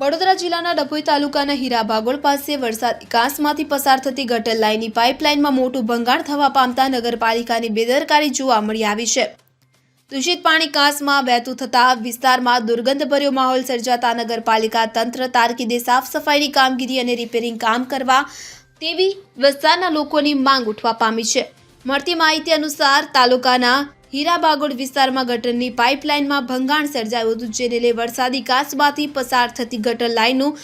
વડોદરા જિલ્લાના ડભોઈ તાલુકાના હીરા ભાગોળ પાસે વરસાદ કાંસમાંથી પસાર થતી ગટર લાઇનની પાઇપલાઇનમાં મોટું ભંગાણ થવા પામતા નગરપાલિકાની બેદરકારી જોવા મળી આવી છે. દૂષિત પાણી કાંસમાં વહેતું થતા વિસ્તારમાં દુર્ગંધભર્યો માહોલ સર્જાતા નગરપાલિકા તંત્ર તારકીદે સાફ સફાઈની કામગીરી અને રિપેરિંગ કામ કરવા તેવી વિસ્તારના લોકોની માંગ ઉઠવા પામી છે. મળતી માહિતી અનુસાર તાલુકાના હીરાબાગોડ વિસ્તારમાં ગટરની પાઇપલાઇનમાં ભંગાણ સર્જાયું હતું, જેને લઈ વરસાદી કાસમાંથી પસાર થતી ગટર લાઇનનું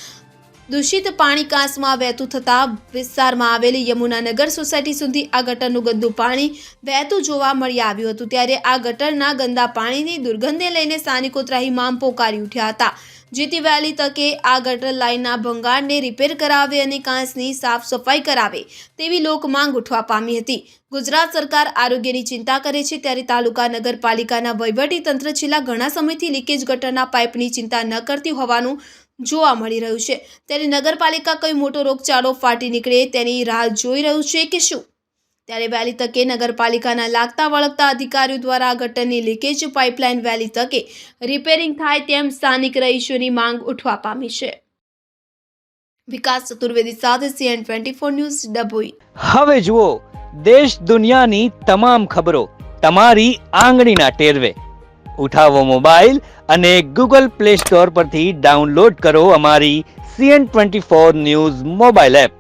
દૂષિત પાણી કાંસમાં વહેતું થતાં વિસ્તારમાં આવેલી યમુનાનગર સોસાયટી સુધી આ ગટરનું ગંદુ પાણી વહેતું જોવા મળી આવ્યું હતું. ત્યારે આ ગટરના ગંદા પાણીની દુર્ગંધને લઈને સ્થાનિકો ત્રાહિમામ પોકારી ઉઠ્યા હતા. જેથી વહેલી તકે આ ગટર લાઇનના ભંગાણને રિપેર કરાવે અને કાંસની સાફ સફાઈ કરાવે તેવી લોક માંગ ઉઠવા પામી હતી. ગુજરાત સરકાર આરોગ્યની ચિંતા કરે છે ત્યારે તાલુકા નગરપાલિકાના વહીવટી તંત્ર છેલ્લા ઘણા સમયથી લીકેજ ગટરના પાઇપની ચિંતા ન કરતી હોવાનું જોવા મળી રહ્યું છે. ત્યારે નગરપાલિકા કઈ મોટો રોગચાળો ફાટી નીકળે તેની રાહ જોઈ રહ્યું છે કે શું? ત્યારે વહેલી તકે નગરપાલિકાના લાગતા વળગતા અધિકારીઓ દ્વારા ગટરની લીકેજ પાઇપલાઇન વહેલી તકે રિપેરિંગ થાય તેમ સ્થાનિક રહીશોની માંગ ઉઠવા પામી છે. વિકાસ ચતુર્વેદી સાથે CN twenty four news Dabhoi. હવે જુઓ, દેશ દુનિયાની તમામ ખબરો તમારી આંગળીના ટેરવે. ઉઠાવો મોબાઈલ અને ગૂગલ પ્લે સ્ટોર પરથી ડાઉનલોડ કરો અમારી CN twenty four news mobile app.